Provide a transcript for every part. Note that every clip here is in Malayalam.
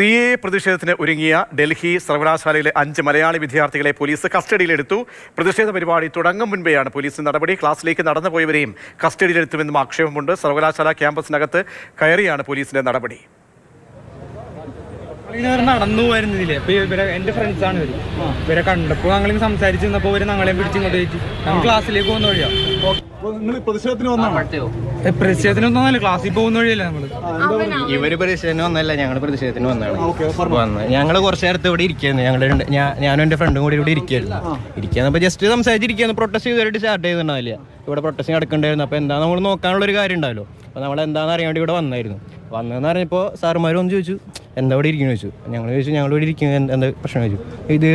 സി എ പ്രതിഷേധത്തിന് ഒരുങ്ങിയ ഡൽഹി സർവകലാശാലയിലെ അഞ്ച് മലയാളി വിദ്യാർത്ഥികളെ പോലീസ് കസ്റ്റഡിയിലെടുത്തു. പ്രതിഷേധ പരിപാടി തുടങ്ങും മുൻപെയാണ് പോലീസ് നടപടി. ക്ലാസ്സിലേക്ക് നടന്നുപോയവരെയും കസ്റ്റഡിയിലെടുത്തുമെന്നും ആക്ഷേപമുണ്ട്. സർവകലാശാല ക്യാമ്പസിനകത്ത് കയറിയാണ് പോലീസിന്റെ നടപടി. നടന്നു അപ്പൊ ഇവരെ എന്റെ ഫ്രണ്ട്സ് ആണ് ഇവർ. ഇവരെ കണ്ടപ്പോ ഞങ്ങളും സംസാരിച്ചിരുന്നപ്പോ ഇവർ ഞങ്ങളെ പിടിച്ചിങ്ങോട്ട് ഞങ്ങൾ ക്ലാസ്സിലേക്ക് പോകുന്ന വഴിയാ. വന്നാണ്? പ്രതിഷേധത്തിനൊന്നല്ല ക്ലാസ്സിൽ പോകുന്ന വഴിയല്ലേ നമ്മൾ? ഇവർ പ്രതിഷേധത്തിന് വന്നല്ല ഞങ്ങൾ പ്രതിഷേധത്തിന് പറഞ്ഞു. വന്ന്. ഞങ്ങൾ കുറച്ചു നേരത്തെ ഇവിടെ ഇരിക്കുന്നു ഞങ്ങൾ ഞാനും എന്റെ ഫ്രണ്ടും കൂടി ഇവിടെ ഇരിക്കുകയായിരുന്നു ഇരിക്കുന്നപ്പോ ജസ്റ്റ് സംസാരിച്ചിരിക്കുന്നു പ്രൊട്ടസ്റ്റ് ചെയ്തിട്ട് സ്റ്റാർട്ട് ചെയ്തിട്ടുണ്ടാവില്ല. ഇവിടെ പ്രൊട്ടസ്റ്റ് നടക്കണ്ടായിരുന്നു അപ്പൊ എന്താ നമ്മൾ നോക്കാനുള്ള ഒരു കാര്യം ഉണ്ടാവല്ലോ അപ്പൊ നമ്മൾ എന്താണെന്ന് അറിയാൻ വേണ്ടി ഇവിടെ വന്നായിരുന്നു. വന്നതെന്ന് പറഞ്ഞപ്പോൾ സാറുമാർ ഒന്ന് ചോദിച്ചു എന്താ ഇവിടെ ഇരിക്കുന്നു ചോദിച്ചു. ഞങ്ങൾ ചോദിച്ചു ഞങ്ങൾ ഇവിടെ ഇരിക്കുന്നു എന്ത് പ്രശ്നം? ചോദിച്ചു. ഇത്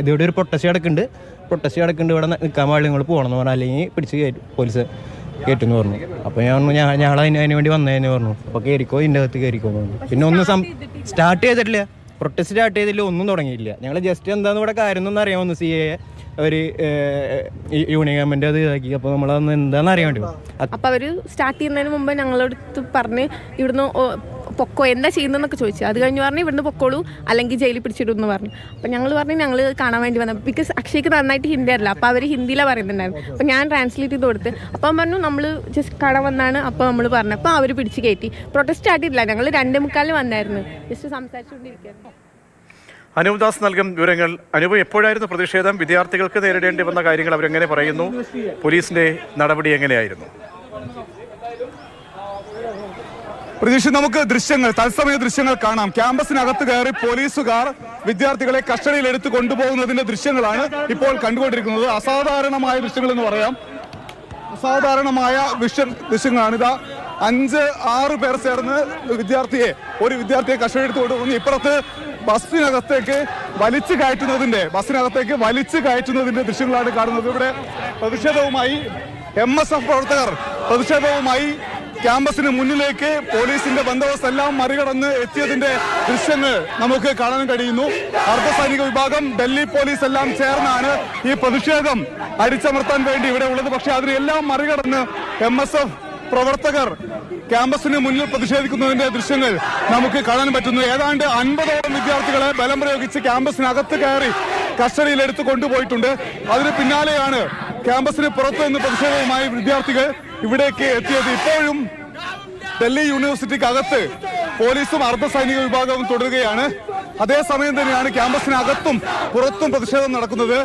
ഇതിവിടെ ഒരു പ്രൊട്ടസ്റ്റ് നടക്കുന്നുണ്ട്. പ്രൊട്ടസ്റ്റ് നടക്കുന്നുണ്ട്. ഇവിടെ നിൽക്കാൻ പാടില്ല. നിങ്ങൾ പോകണം എന്ന് പറഞ്ഞു അല്ലെങ്കിൽ പിടിച്ച് കയറ്റും. പോലീസ് കയറ്റുമെന്ന് പറഞ്ഞു. അപ്പോൾ ഞാൻ പറഞ്ഞു ഞാൻ ഞങ്ങൾ അതിന് അതിന് വേണ്ടി വന്നതെന്ന് പറഞ്ഞു. അപ്പോൾ കയറിക്കോ ഇതിന്റെ അകത്ത് കയറിക്കോ എന്ന് പറഞ്ഞു. പിന്നെ ഒന്നും സം സ്റ്റാർട്ട് ചെയ്തിട്ടില്ല. പ്രൊട്ടസ്റ്റ് സ്റ്റാർട്ട് ചെയ്തില്ല ഒന്നും തുടങ്ങിയില്ല ഞങ്ങൾ ജസ്റ്റ് എന്താണെന്ന് ഇവിടെ കാര്യം ഒന്നും അറിയാൻ വന്നു. സി എ അവർ യൂണിയൻ ഗവൺമെന്റ് അത് ഇതാക്കി. അപ്പോൾ നമ്മളതൊന്ന് എന്താണെന്ന് അറിയാൻ വേണ്ടി അപ്പൊ അവർ സ്റ്റാർട്ട് ചെയ്യുന്നതിന് മുമ്പ് ഞങ്ങളടുത്ത് പറഞ്ഞ് ഇവിടുന്ന് പൊക്കോ എന്താ ചെയ്യുന്നതെന്നൊക്കെ ചോദിച്ചു. അത് കഴിഞ്ഞ് പറഞ്ഞു ഇവിടുന്ന് പൊക്കോളൂ അല്ലെങ്കിൽ ജയിലിൽ പിടിച്ചിടും എന്ന് പറഞ്ഞു. അപ്പം ഞങ്ങൾ പറഞ്ഞു ഞങ്ങൾ കാണാൻ വേണ്ടി വന്നത്. ബിക്കോസ് അക്ഷയ്ക്ക് നന്നായിട്ട് ഹിന്ദി അറിയില്ല. അപ്പോൾ അവർ ഹിന്ദിയിലാണ് പറയുന്നുണ്ടായിരുന്നു. അപ്പം ഞാൻ ട്രാൻസ്ലേറ്റ് ചെയ്ത് കൊടുത്ത് അപ്പം പറഞ്ഞു നമ്മൾ ജസ്റ്റ് കട വന്നാണ് അപ്പോൾ നമ്മൾ പറഞ്ഞു അപ്പോൾ അവർ പിടിച്ച് കയറ്റി. പ്രൊട്ടസ്റ്റ് ആയിട്ടില്ല. ഞങ്ങൾ രണ്ട് മുക്കാലിൽ വന്നായിരുന്നു. ജസ്റ്റ് സംസാരിച്ചുകൊണ്ടിരിക്കുകയായിരുന്നു അനൂപ് ദാസ് നൽകും വിവരങ്ങൾ. അനൂപ് എപ്പോഴായിരുന്നു പ്രതിഷേധം? വിദ്യാർത്ഥികൾക്ക് നേരിടേണ്ടി വന്ന കാര്യങ്ങൾ അവരെങ്ങനെ പറയുന്നു? പോലീസിന്റെ നടപടി എങ്ങനെയായിരുന്നു? പ്രതീക്ഷ നമുക്ക് ദൃശ്യങ്ങൾ തത്സമയ ദൃശ്യങ്ങൾ കാണാം. ക്യാമ്പസിനകത്ത് കയറി പോലീസുകാർ വിദ്യാർത്ഥികളെ കസ്റ്റഡിയിൽ എടുത്തു കൊണ്ടുപോകുന്നതിന്റെ ദൃശ്യങ്ങളാണ് ഇപ്പോൾ കണ്ടുകൊണ്ടിരിക്കുന്നത്. അസാധാരണമായ ദൃശ്യങ്ങൾ എന്ന് പറയാം. അസാധാരണമായ വിഷ്വൽ ദൃശ്യങ്ങളാണ് ഇതാ. അഞ്ച് ആറ് പേർ ചേർന്ന് വിദ്യാർത്ഥിയെ ഒരു വിദ്യാർത്ഥിയെ കസ്റ്റഡി എടുത്തു കൊണ്ടുപോകുന്നു. ഇപ്പുറത്ത് ബസ്സിനകത്തേക്ക് വലിച്ചു കയറ്റുന്നതിന്റെ ബസ്സിനകത്തേക്ക് വലിച്ചു കയറ്റുന്നതിന്റെ ദൃശ്യങ്ങളാണ് കാണുന്നത്. ഇവിടെ പ്രതിഷേധവുമായി എം എസ് എഫ് പ്രവർത്തകർ പ്രതിഷേധവുമായി ക്യാമ്പസിന് മുന്നിലേക്ക് പോലീസിന്റെ ബന്ദോബസ്തെല്ലാം മറികടന്ന് എത്തിയതിന്റെ ദൃശ്യങ്ങൾ നമുക്ക് കാണാൻ കഴിയുന്നു. അർദ്ധസൈനിക വിഭാഗം ഡൽഹി പോലീസ് എല്ലാം ചേർന്നാണ് ഈ പ്രതിഷേധം അടിച്ചമർത്താൻ വേണ്ടി ഇവിടെ ഉള്ളത്. പക്ഷേ അതിനെല്ലാം മറികടന്ന് എം എസ് എഫ് പ്രവർത്തകർ ക്യാമ്പസിന് മുന്നിൽ പ്രതിഷേധിക്കുന്നതിന്റെ ദൃശ്യങ്ങൾ നമുക്ക് കാണാൻ പറ്റുന്നു. ഏതാണ്ട് അൻപതോളം വിദ്യാർത്ഥികളെ ബലം പ്രയോഗിച്ച് ക്യാമ്പസിനകത്ത് കയറി കസ്റ്റഡിയിൽ എടുത്ത് കൊണ്ടുപോയിട്ടുണ്ട്. അതിന് പിന്നാലെയാണ് ക്യാമ്പസിന് പുറത്തു നിന്ന് പ്രതിഷേധവുമായി വിദ്യാർത്ഥികൾ ഇവിടേക്ക് എത്തിയത് ഇപ്പോഴും ഡൽഹി യൂണിവേഴ്സിറ്റിക്ക് അകത്ത് പോലീസും അർദ്ധസൈനിക വിഭാഗവും തുടരുകയാണ്. അതേസമയം തന്നെയാണ് ക്യാമ്പസിനകത്തും പുറത്തും പ്രതിഷേധം നടക്കുന്നത്.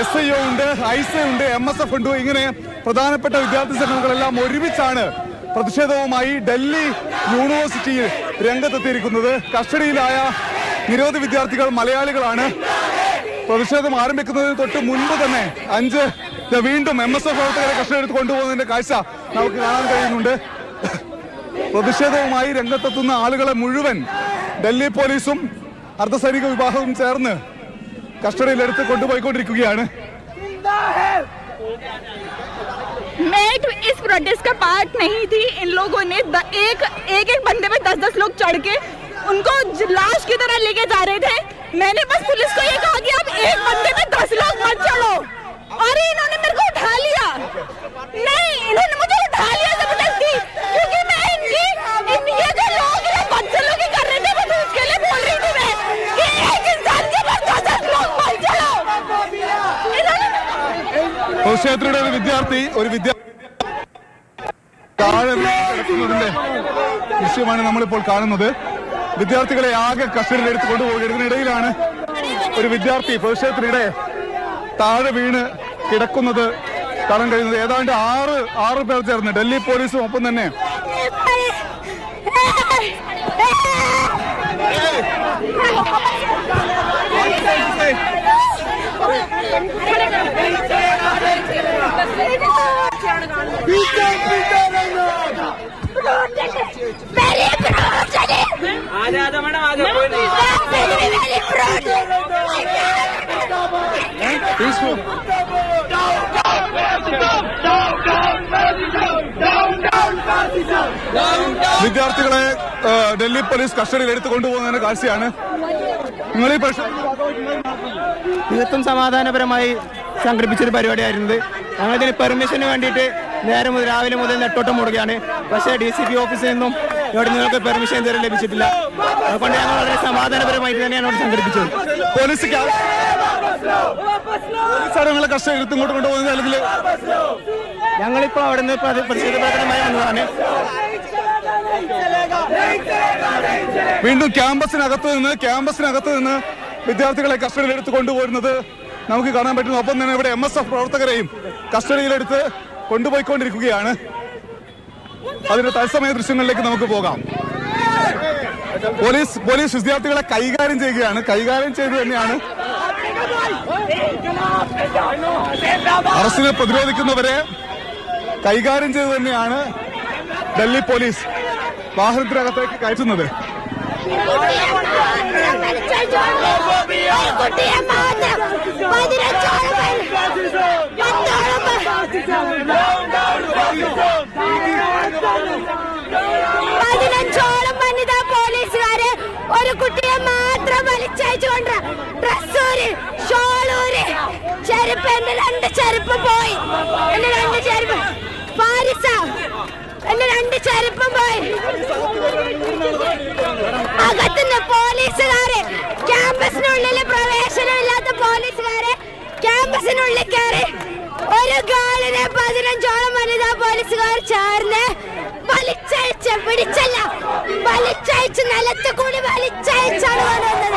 എസ് ഐ ഒ ഉണ്ട് ഐസ് ഉണ്ട് എം എസ് എഫ് ഉണ്ട്. ഇങ്ങനെ പ്രധാനപ്പെട്ട വിദ്യാർത്ഥി സംഘങ്ങളെല്ലാം ഒരുമിച്ചാണ് പ്രതിഷേധവുമായി ഡൽഹി യൂണിവേഴ്സിറ്റിയിൽ രംഗത്തെത്തിയിരിക്കുന്നത്. കസ്റ്റഡിയിലായ നിരവധി വിദ്യാർത്ഥികൾ മലയാളികളാണ്. പ്രതിഷേധം ആരംഭിക്കുന്നതിന് തൊട്ട് മുൻപ് തന്നെ അഞ്ച് വീണ്ടും എം എസ് എഫ് പ്രവർത്തകരെ കസ്റ്റഡി എടുത്ത് കൊണ്ടുപോകുന്നതിന്റെ കാഴ്ച നമുക്ക് കാണാൻ കഴിയുന്നുണ്ട് പ്രതിഷേധവുമായി രംഗത്തെത്തുന്ന ആളുകളെ മുഴുവൻ ഡൽഹി പോലീസും അർദ്ധസൈനിക വിഭാഗവും ചേർന്ന് കസ്റ്റഡിയിലെടുത്ത് കൊണ്ടുപോയിക്കൊണ്ടിരിക്കുകയാണ് मैं तो इस प्रोटेस्ट का पार्ट नहीं थी इन लोगों ने द, एक एक एक बंदे पे दस दस लोग चढ़ के उनको ज- लाश की तरह लेके जा रहे थे मैंने बस पुलिस को ये कहा कि अब പ്രതിഷേധത്തിലൂടെ ഒരു വിദ്യാർത്ഥി ഒരു വിദ്യാർത്ഥി ദൃശ്യമാണ് നമ്മളിപ്പോൾ കാണുന്നത്. വിദ്യാർത്ഥികളെ ആകെ കസ്റ്റഡിയിലെടുത്ത് കൊണ്ടുപോകുന്നതിനിടയിലാണ് ഒരു വിദ്യാർത്ഥി പ്രതിഷേധത്തിനിടെ താഴെ വീണ് കിടക്കുന്നത് കാണാൻ കഴിയുന്നത്. ഏതാണ്ട് ആറ് ആറ് പേർ ചേർന്ന്. ഡൽഹി പോലീസും ഒപ്പം തന്നെ വിദ്യാർത്ഥികളെ ഡൽഹി പോലീസ് കസ്റ്റഡിയിൽ എടുത്തു കൊണ്ടുപോകുന്നതിന്റെ കാഴ്ചയാണ്. നിങ്ങൾ ഈ തീർത്തും സമാധാനപരമായി സംഘടിപ്പിച്ചൊരു പരിപാടിയായിരുന്നത്. ഞങ്ങളിതിന് പെർമിഷന് വേണ്ടിയിട്ട് നേരെ മുതൽ രാവിലെ മുതൽ നെട്ടോട്ടം മുടുകയാണ്. പക്ഷേ ഡി സി പി ഓഫീസിൽ നിന്നും ഇവിടെ നിങ്ങൾക്ക് പെർമിഷൻ ഇതുവരെ ലഭിച്ചിട്ടില്ല. അതുകൊണ്ട് ഞങ്ങൾ വളരെ സമാധാനപരമായിട്ട് തന്നെയാണ് ഇവിടെ സംഘടിപ്പിച്ചത്. പോലീസ് പോലീസാണ് നിങ്ങളെ എടുത്ത് ഇങ്ങോട്ട് കൊണ്ടുപോകുന്നത് അല്ലെങ്കിൽ ഞങ്ങളിപ്പോൾ അവിടെ നിന്ന് പ്രതിഷേധ പ്രകടനമായി വന്നതാണ്. വീണ്ടും ക്യാമ്പസിനകത്ത് നിന്ന് ക്യാമ്പസിനകത്ത് നിന്ന് വിദ്യാർത്ഥികളെ കസ്റ്റഡിയിലെടുത്ത് കൊണ്ടുപോരുന്നത് നമുക്ക് കാണാൻ പറ്റുന്നു ഒപ്പം തന്നെ ഇവിടെ എം എസ് എഫ് പ്രവർത്തകരെയും കസ്റ്റഡിയിലെടുത്ത് കൊണ്ടുപോയിക്കൊണ്ടിരിക്കുകയാണ്. അതിന്റെ തത്സമയ ദൃശ്യങ്ങളിലേക്ക് നമുക്ക് പോകാം. പോലീസ് പോലീസ് വിദ്യാർത്ഥികളെ കൈകാര്യം ചെയ്യുകയാണ്. കൈകാര്യം ചെയ്തു തന്നെയാണ് അറസ്റ്റിനെ പ്രതിരോധിക്കുന്നവരെ കൈകാര്യം ചെയ്തു തന്നെയാണ് ഡൽഹി പോലീസ് വാഹനത്തിനകത്തേക്ക് കയറ്റുന്നത് കുട്ടിയെ മാത്രം പതിനഞ്ചോളം പതിനഞ്ചോളം വനിതാ പോലീസുകാര് ഒരു കുട്ടിയെ മാത്രം വലിച്ചയച്ചുകൊണ്ട് ഡ്രസ്സൂര് ഷോളൂര്. ചെരുപ്പ് എന്റെ രണ്ട് ചെരുപ്പ് പോയി. എന്റെ രണ്ട് ചെരുപ്പ്. പാരിസ. എന്റെ രണ്ട് ചെരുപ്പും പോയി. അകത്തുനിന്ന് പോലീസുകാരെ ക്യാമ്പസിനുള്ളിൽ പ്രവേശനമില്ലാത്ത പോലീസുകാരെ ക്യാമ്പസിനുള്ളിൽ കയറി ഒരു ഗാളിനെ പതിനഞ്ചോളം വനിതാ പോലീസുകാർ ചേർന്ന് വലിച്ചയച്ച് പിടിച്ചല്ല വലിച്ചയച്ച് നിലത്ത് കൂടി വലിച്ചയച്ചാണ് കൊണ്ടുവന്നത്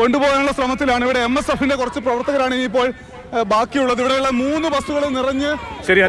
കൊണ്ടുപോകാനുള്ള ശ്രമത്തിലാണ്. ഇവിടെ എം എസ് എഫിന്റെ കുറച്ച് പ്രവർത്തകരാണ് ഇനിയിപ്പോൾ ബാക്കിയുള്ളത്. ഇവിടെയുള്ള മൂന്ന് ബസ്സുകൾ നിറഞ്ഞ് ശരി